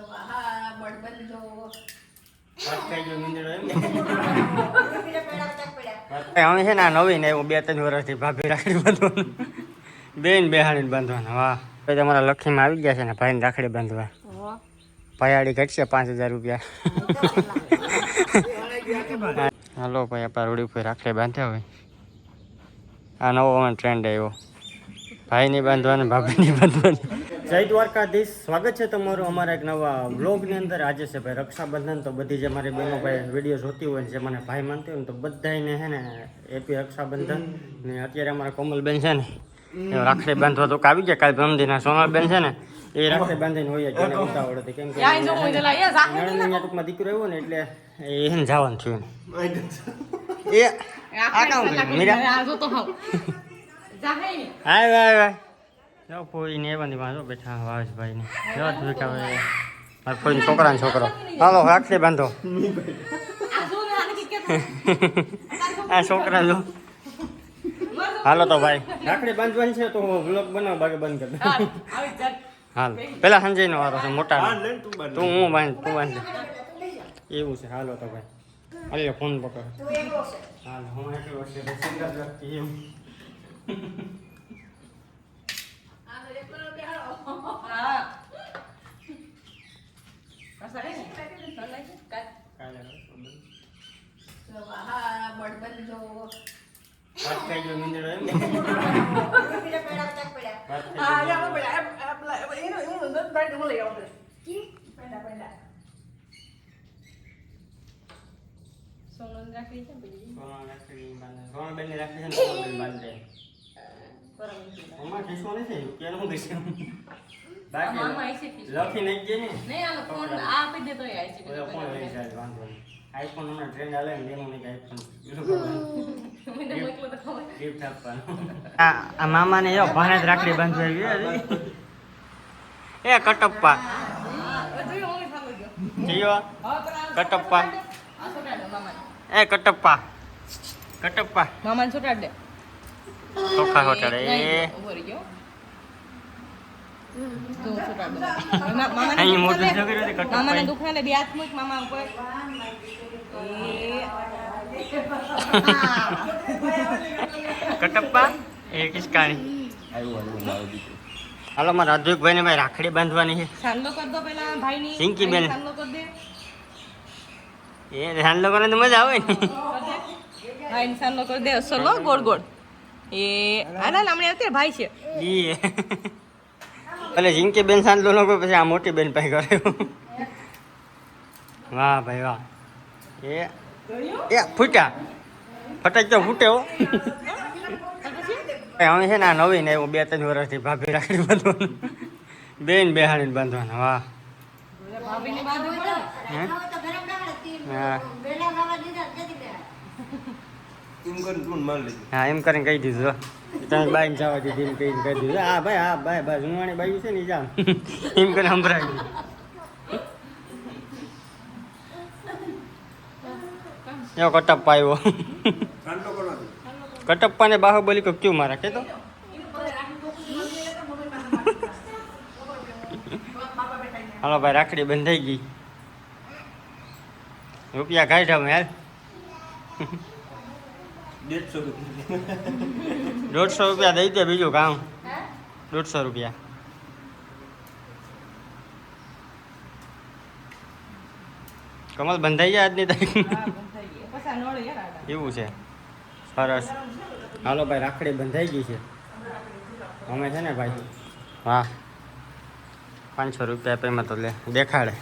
હા બળબંધો છે ને આ નવી ને એવું બે ત્રણ વર્ષથી ભાભી રાખડી બાંધવાનું. બેન બેહાડીને બાંધવાના વાહ. તો તમારા લખીમાં આવી ગયા છે ને ભાઈને રાખડી બાંધવા. ભયાડી ઘટશે પાંચ હજાર રૂપિયા. હાલો ભાઈ આપણા રોડી ઉપર રાખડી બાંધ્યા હોય. આ નવો અમે ટ્રેન્ડ આવ્યો. ભાઈ ભાઈની બાંધવાની નહીં બાંધવાની. જય દ્વારકાધીશ. સ્વાગત છે તમારું અમારા એક નવા વ્લોગની અંદર. આજે છે ભાઈ રક્ષાબંધન તો બધી જે મારી બહેનો ભાઈ વીડિયો જોતી હોય ને જે મને ભાઈ માનતી હોય ને તો બધાને છે ને એપી રક્ષાબંધન. ને અત્યારે અમારા કોમલબેન છે ને એ રાખડી બાંધવા તો આવી ગયા. કાલ પ્રમદીના સોનલબેન છે ને એ રાખડી બાંધીને હોય જ એને ઉતાવળ હતી. કેમ કે યા જો હું જલા યા જાહે નણંદ અહીંયા ટૂંકમાં દીકરો આવ્યો ને એટલે એને જવાનું થયું એ આ કામ? મીરા. હાય વાય વાય જો કોઈ ને એવાની માં જો બેઠા વાવેશભાઈ ને જો ભીખા મારા કોઈ છોકરા છોકરો. હાલો રાખડી બાંધો. આ છોકરા જો. હાલો તો ભાઈ. રાખડી બાંધવાની છે તો વ્લોગ બનાવ બાકી બંધ કરી દે આવી જા હાલ. પેલા સંજય નો વારો છે મોટા તું હું બાંધ તું બાંધ. એવું છે હાલો તો ભાઈ. અલ્યો ફોન પકડ. હાલ હું એકલો છે તો સિંગલ વ્યક્તિ એવું હા અસરે ને કાટ કાલે હા બળબંધો વાત થઈ ગયો નીંદડો એમ ને વાત થઈ હા ગયો. યા પેલા પેલા એનો એનો દત બાઈટ હું લઈ આવું પેલા પેલા સોનલ રાખી છે પેલી સોના રાખડી બાંધે. સોનાબેનની રાખડી છે ને સોનાબેન બાંધે. આમાં ખીસકો નથી, કે હું ખીસું? બાકી. લખી નાખી ને. નહીં આનો ફોન આ આપી દે તો એ આવી ફોન લઈ જાય, વાંધો નહીં. આઈફોન હમણાં ટ્રેન્ડ હાલે ને એનું નહીં આઈફોન. બીજું કરવાનું. મને મોકલો તો ખબર. ગિફ્ટ આપવાનું. આ મામાને જો ભાણે જ રાખડી બાંધવી આવી એ કટપ્પા. હા જોયું કટપ્પા. છોટાડ એ કટપ્પા. કટપ્પા. મામાને છોટાડ દે. ચોખા હોટલ એ ઊભો રહી ગયો. તું અહીં મોટું ના. છોકરી હતી, કટપ્પા. મામાને દુખ ના બે હાથ મૂક મામા ઉપર. કટપ્પા એ કિસકાણી. હાલો મારા રાજુભાઈ ને ભાઈ રાખડી બાંધવાની છે. સાંડલો કર દો પેલા ભાઈની. સિંકી બેન. સાંડલો કર દે. એ ધ્યાન લોકોને તો મજા આવે ને. ભાઈ દે. ભાઈને સાંડલો કર દે. ગોળ ગોળ. એ આના લામણે અત્યારે ભાઈ છે. ઈ એટલે જીંકી બેન સાંજલો લોકો પછી આ મોટી બેન પાસે કરે વાહ ભાઈ વાહ. એ એ ફૂટ્યા. ફટાક તો ફૂટે હો. હવે છે ને આ નવી ને એવું બે ત્રણ વર્ષથી ભાભી રાખડી બાંધવાનું. બેન બેહાડીને બાંધવાના વાહ. હે? હા એમ કરીને કહી દીધું. તમે બાઈને જવા દીધી એમ કહીને કહી દીધું. હા ભાઈ હા ભાઈ ભાઈ જુવાણી બાઈ છે ને જા એમ કરીને સંભળાવી એવો કટપ્પા આવ્યો. કટપ્પા ને બાહુબલી કો ક્યુ મારા કેતો હાલો ભાઈ રાખડી બંધાઈ ગઈ. રૂપિયા કાઢ્યા દોઢસો રૂપિયા દઈ દે બીજું કામ. દોઢસો રૂપિયા. કમલ બંધાઈ જાય આજની તારીખ. હા, બંધાઈ ગઈ. પછી આ નળ યાર આડા. એવું છે. સરસ. હાલો ભાઈ રાખડી બંધાઈ ગઈ છે. અમે છે ને ભાઈ હા પાંચસો રૂપિયા પેમાં તો લે દેખાડે.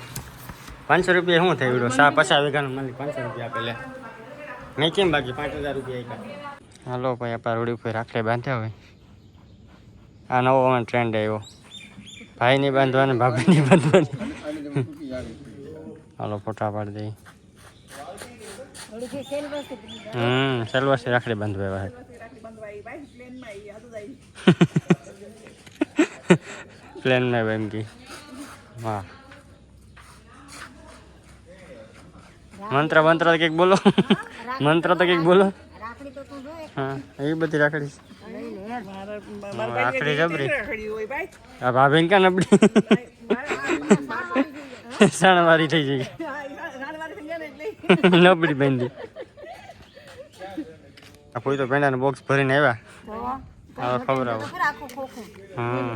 પાંચસો રૂપિયા શું થઈ વીડિયો સા પચાસ વીઘાનું માલિક પાંચસો રૂપિયા આપે લે. નહીં, કેમ બાકી પાંચ હજાર રૂપિયા હાલો ભાઈ આપણા રોડી ઉપર રાખડી બાંધ્યા હોય. આ નવો ટ્રેન્ડ આવ્યો. ભાઈ ભાઈની બાંધવાની નહીં બાંધવાની. હાલો, ફોટા પાડી દઈ હમ, સેલવાસી રાખડી બાંધવા ભાઈ પ્લેન માં એમ કે. વાહ. મંત્ર મંત્ર તો કંઈક બોલો. મંત્ર તો કંઈક બોલો. હા એ બધી રાખડી રાખડી જબરી. આ ભાભીને ક્યાં નબળી? સણવારી થઈ જઈ નબળી બેંદી આ કોઈ તો પેંડાનું બોક્સ ભરીને આવ્યા. હવે. ખબર આવો હમ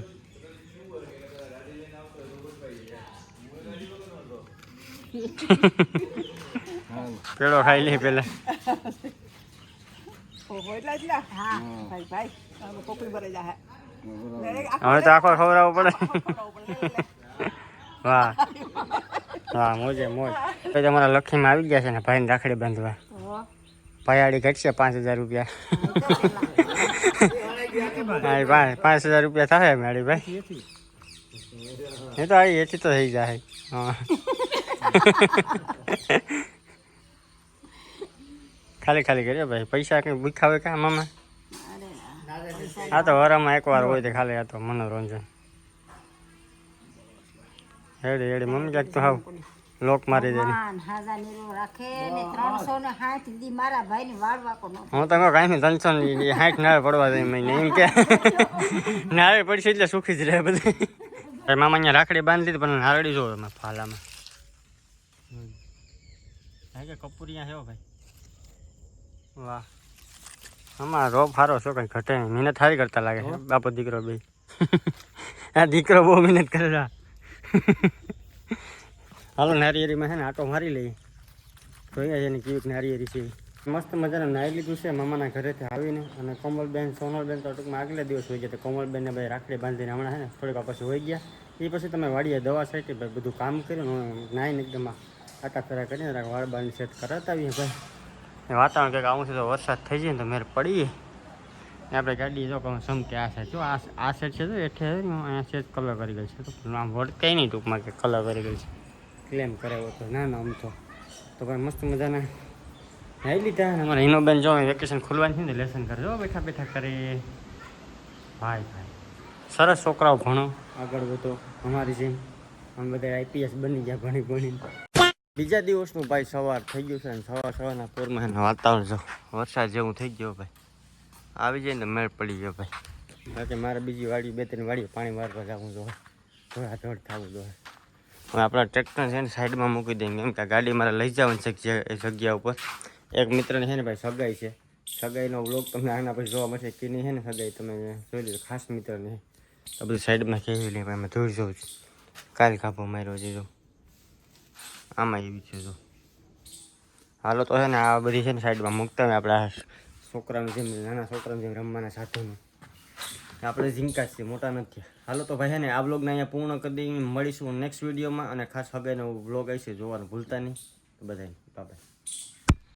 પેલો ખાઈ લે પેલા. હવે તો આખો ખવડાવવો પડે. વાહ. વાહ મોજે મોજ. પછી તમારા લખીમાં આવી ગયા છે ને ભાઈને રાખડી બાંધવા. પયાડી ઘટશે પાંચ હજાર રૂપિયા. હા એ પાંચ પાંચ હજાર રૂપિયા થાય મેળી ભાઈ. એ તો આવી એથી તો થઈ જાય. હા. ખાલી ખાલી કર્યો ભાઈ. પૈસા કંઈ ભૂખા કા મામા? આ તો વરામાં એકવાર હોય તો ખાલી આ તો મનોરંજન. હેડી હેડી મમ્મી ક્યાંક તો હાવ લોક મારી દે. ને ને ને નો હું તમે કાંઈ ત્રણસો ની હાઈટ નાવે પડવા દે મહિને એમ કે. નાવે પડશે એટલે સુખી જ રહે બધી. મામા અહીંયા રાખડી બાંધી દીધી પણ હારડી જો એમાં ફાલામાં. હા કે કપૂરિયા છે ભાઈ. વાહ. આમાં રોપ સારો છો કંઈ ઘટે મહેનત સારી કરતા લાગે છે બાપો દીકરો બે. આ દીકરો બહુ મહેનત કરે છે. હાલો નારિયેરીમાં છે ને આટો મારી લઈએ. જોઈએ છે ને કેવીક નારિયેરી છે. મસ્ત મજાનું નાહી લીધું છે મામાના ઘરેથી આવીને. અને કોમલબેન સોનલબેન તો ટૂંકમાં આગલા દિવસ હોઈ ગયા તો કોમલબેનને ભાઈ રાખડી બાંધીને હમણાં છે ને થોડીક પછી હોઈ ગયા. એ પછી તમે વાડીએ દવા છાંટી ભાઈ બધું કામ કર્યું ને નાહીને એકદમ આટા ફેરા કરીને વાળ બાંધી સેટ કરાતા આવીએ ભાઈ. વાતાવરણ કંઈક આવું છે તો વરસાદ થઈ જાય ને તો મેર પડીએ. આપણે ગાડી જો કહું, સમકે આ સાઈડ જો આ સાઈડ છે તો એઠે છે અહીંયા સેજ કલર કરી ગઈ છે તો આમ કંઈ નહીં ટૂંકમાં કે કલર કરી ગઈ છે. ક્લેમ કરાવ્યો તો ના ના, આમ તો. તો ભાઈ મસ્ત મજાના. નાઈ લીધા અને અમારે હિનોબેન જો વેકેશન ખુલવાની છે ને લેસન કરજો બેઠા બેઠા કરીએ ભાઈ ભાઈ. સરસ છોકરાઓ ભણો. આગળ વધો. અમારી જેમ. અમે બધા આઈપીએસ બની ગયા ભણી ભણીને. બીજા દિવસનું ભાઈ સવાર થઈ ગયું છે ને સવાર સવારના પોરમાં વાતાવરણ જો, વરસાદ જેવું થઈ ગયો ભાઈ. આવી જાય ને મેળ પડી ગયો ભાઈ. બાકી મારે બીજી વાડી, બે ત્રણ વાડી પાણી મારવા જવું જોઈએ ધોળા ધોળ થવું જોઈએ હવે. આપણા ટ્રેક્ટર છે ને સાઈડમાં મૂકી દઈએ કેમ કે ગાડી મારે લઈ જવાની જગ્યા ઉપર. એક મિત્રને છે ને ભાઈ સગાઈ છે. સગાઈનો વ્લોગ તમને આના પછી જોવા મળશે કે નહીં છે ને સગાઈ. તમે જોઈ લીધો ખાસ મિત્રને. તો બધું સાઈડમાં કહેવી લઈએ ભાઈ અમે ધોઈ જોઉં છું. કાલ કાપો માર્યો છે, જો. આમાં એવી છે જો. હાલો તો છે ને આ બધી છે ને સાઈડમાં મૂકતા હોય આપણા છોકરાનું જેમ, નાના છોકરાનું જેમ રમવાના સાધનો. આપણે ઝીંકા છીએ, મોટા નથી હાલો તો ભાઈ છે ને આ બ્લોગને અહીંયા પૂર્ણ કરી દઈએ. મળીશું નેક્સ્ટ વિડીયોમાં અને ખાસ હગાઈનો બ્લોગ આવશે જોવાનું ભૂલતા નહીં. બધાને બાય